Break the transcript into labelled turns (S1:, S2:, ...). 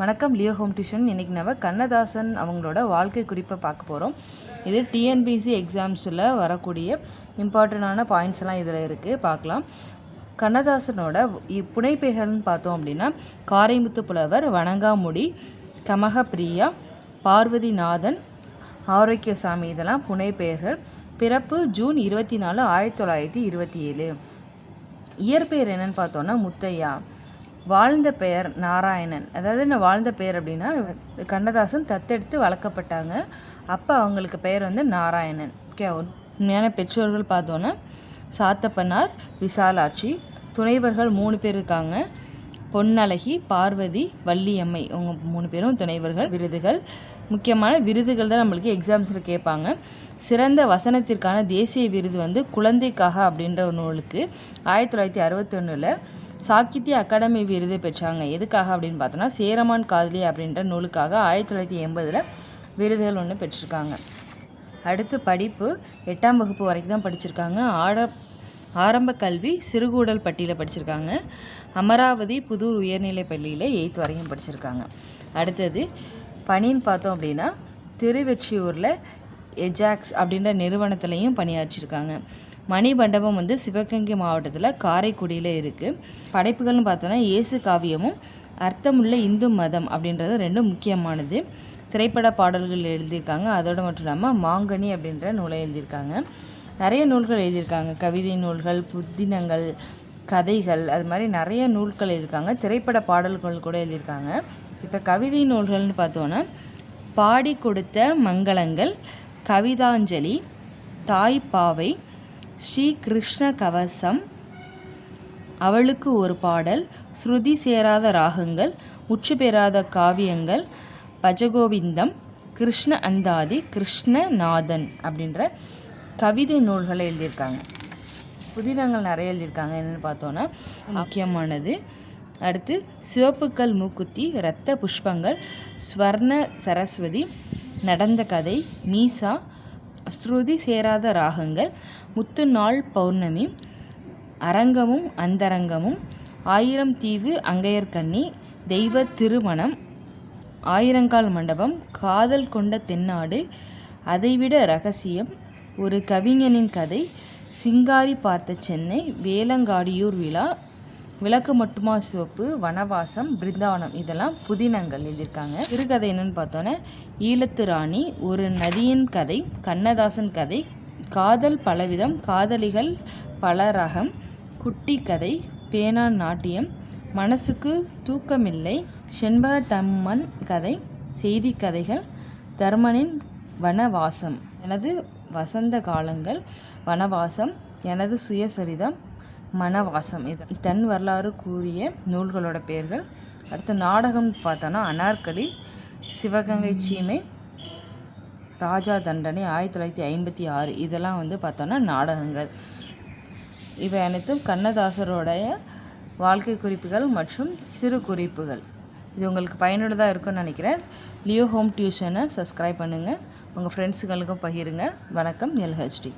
S1: வணக்கம் Leo home tuition. இன்றைக்கி நம்ம கண்ணதாசன் அவங்களோட வாழ்க்கை குறிப்பை பார்க்க போகிறோம் இது டிஎன்பிசி எக்ஸாம்ஸில் வரக்கூடிய இம்பார்ட்டண்டான பாயிண்ட்ஸ் எல்லாம் இதில் இருக்குது பார்க்கலாம். கண்ணதாசனோட இ- புனைப்பெயர்கள்னு பார்த்தோம் அப்படின்னா காரைமுத்து புலவர் வணங்காமுடி கமகப்பிரியா பார்வதிநாதன் ஆரோக்கியசாமி இதெல்லாம் புனைப்பெயர்கள் பிறப்பு ஜூன் இருபத்தி நாலு ஆயிரத்தி தொள்ளாயிரத்தி இருபத்தி ஏழு. இயற்பெயர் என்னன்னு பார்த்தோன்னா முத்தையா. வாழ்ந்த பெயர் நாராயணன். அதாவது என்ன வாழ்ந்த பெயர் அப்படின்னா கண்ணதாசன் தத்தெடுத்து வளர்க்கப்பட்டாங்க. அப்போ அவங்களுக்கு பெயர் வந்து நாராயணன். ஓகே உண்மையான பெற்றோர்கள் பார்த்தோன்னா சாத்தப்பனார் விசாலாட்சி துணைவர்கள் மூணு பேர் இருக்காங்க. பொன்னழகி பார்வதி வள்ளியம்மை இவங்க மூணு பேரும் துணைவர்கள் விருதுகள். முக்கியமான விருதுகள் தான் நம்மளுக்கு எக்ஸாம்ஸில் கேட்பாங்க. சிறந்த வசனத்திற்கான தேசிய விருது வந்து குழந்தைக்காக அப்படின்ற ஒரு நூலுக்கு ஆயிரத்தி தொள்ளாயிரத்தி அறுபத்தொன்னில் சாகித்ய அகாடமி விருது பெற்றாங்க. எதுக்காக அப்படின்னு பார்த்தோன்னா சேரமான் காதலி அப்படின்ற நூலுக்காக ஆயிரத்தி தொள்ளாயிரத்தி எண்பதில் விருதுகள் ஒன்று பெற்றிருக்காங்க. அடுத்து படிப்பு எட்டாம் வகுப்பு வரைக்கும் தான் படிச்சிருக்காங்க. ஆட ஆரம்ப கல்வி சிறுகூடல் பட்டியில் படிச்சிருக்காங்க. அமராவதி புதூர் உயர்நிலைப் பள்ளியில் எயித் வரைக்கும் படிச்சிருக்காங்க. அடுத்தது பணின்னு பார்த்தோம் அப்படின்னா திருவெற்றியூரில் எஜாக்ஸ் அப்படின்ற நிறுவனத்துலேயும் பணியாற்றிருக்காங்க. மணிமண்டபம் வந்து சிவகங்கை மாவட்டத்தில் காரைக்குடியில் இருக்குது படைப்புகள்னு பார்த்தோன்னா இயேசு காவியமும் அர்த்தமுள்ள இந்து மதம் அப்படின்றது ரெண்டும் முக்கியமானது. திரைப்பட பாடல்கள் எழுதியிருக்காங்க. அதோடு மட்டும் இல்லாமல் மாங்கனி அப்படின்ற நூலை எழுதியிருக்காங்க. நிறைய நூல்கள் எழுதியிருக்காங்க. கவிதை நூல்கள் புதினங்கள் கதைகள் அது மாதிரி நிறைய நூல்கள் எழுதியிருக்காங்க. திரைப்பட பாடல்கள் கூட எழுதியிருக்காங்க. இப்போ கவிதை நூல்கள்னு பார்த்தோன்னா பாடி கொடுத்த மங்களங்கள் கவிதாஞ்சலி தாய்ப்பாவை ஸ்ரீ கிருஷ்ண கவசம் அவளுக்கு ஒரு பாடல் ஸ்ருதி சேராத ராகங்கள் உச்சு பெறாத காவியங்கள் பஜகோவிந்தம் கிருஷ்ண அந்தாதி கிருஷ்ணநாதன் அப்படின்ற கவிதை நூல்களை எழுதியிருக்காங்க. புதினங்கள் நிறைய எழுதியிருக்காங்க என்னென்னு பார்த்தோன்னா முக்கியமானது. அடுத்து சிவப்புக்கல் மூக்குத்தி இரத்த புஷ்பங்கள் ஸ்வர்ண சரஸ்வதி நடந்த கதை மீசா ஸ்ருதி சேராத ராகங்கள் முத்து நாள் பௌர்ணமி அரங்கமும் அந்தரங்கமும் ஆயிரம் தீவு அங்கையர்கண்ணி தெய்வ திருமணம் ஆயிரங்கால் மண்டபம் காதல் கொண்ட தென்னாடு அதைவிட ரகசியம் ஒரு கவிஞனின் கதை சிங்காரி பார்த்த சென்னை வேலங்காடியூர் விழா விளக்கு மட்டுமா சிவப்பு வனவாசம் பிருந்தாவனம் இதெல்லாம் புதினங்கள் எழுதியிருக்காங்க. சிறுகதை என்னன்னு பார்த்தோன்னே ஈழத்து ராணி ஒரு நதியின் கதை கண்ணதாசன் கதை காதல் பலவிதம் காதலிகள் பல ரகம் குட்டி கதை பேனா நாட்டியம் மனசுக்கு தூக்கமில்லை செண்பக தம்மன் கதை செய்தி கதைகள் தர்மனின் வனவாசம் எனது வசந்த காலங்கள் வனவாசம் எனது சுயசரிதம் மனவாசம். இது தன் வரலாறு கூறிய நூல்களோட பெயர்கள். அடுத்து நாடகம்னு பார்த்தோன்னா அனார்கலி சிவகங்கை சீமை ராஜா தண்டனை ஆயிரத்தி தொள்ளாயிரத்தி ஐம்பத்தி ஆறு. இதெல்லாம் வந்து பார்த்தோன்னா நாடகங்கள். இவை அனைத்தும் கண்ணதாசருடைய வாழ்க்கை குறிப்புகள் மற்றும் சிறு குறிப்புகள். இது உங்களுக்கு பயனுள்ளதாக இருக்கும்னு நினைக்கிறேன். லியோ ஹோம் டியூஷனை சப்ஸ்கிரைப் பண்ணுங்கள் உங்கள் ஃப்ரெண்ட்ஸுகளுக்கும் பகிருங்க. வணக்கம் எல்ஹெச்டி.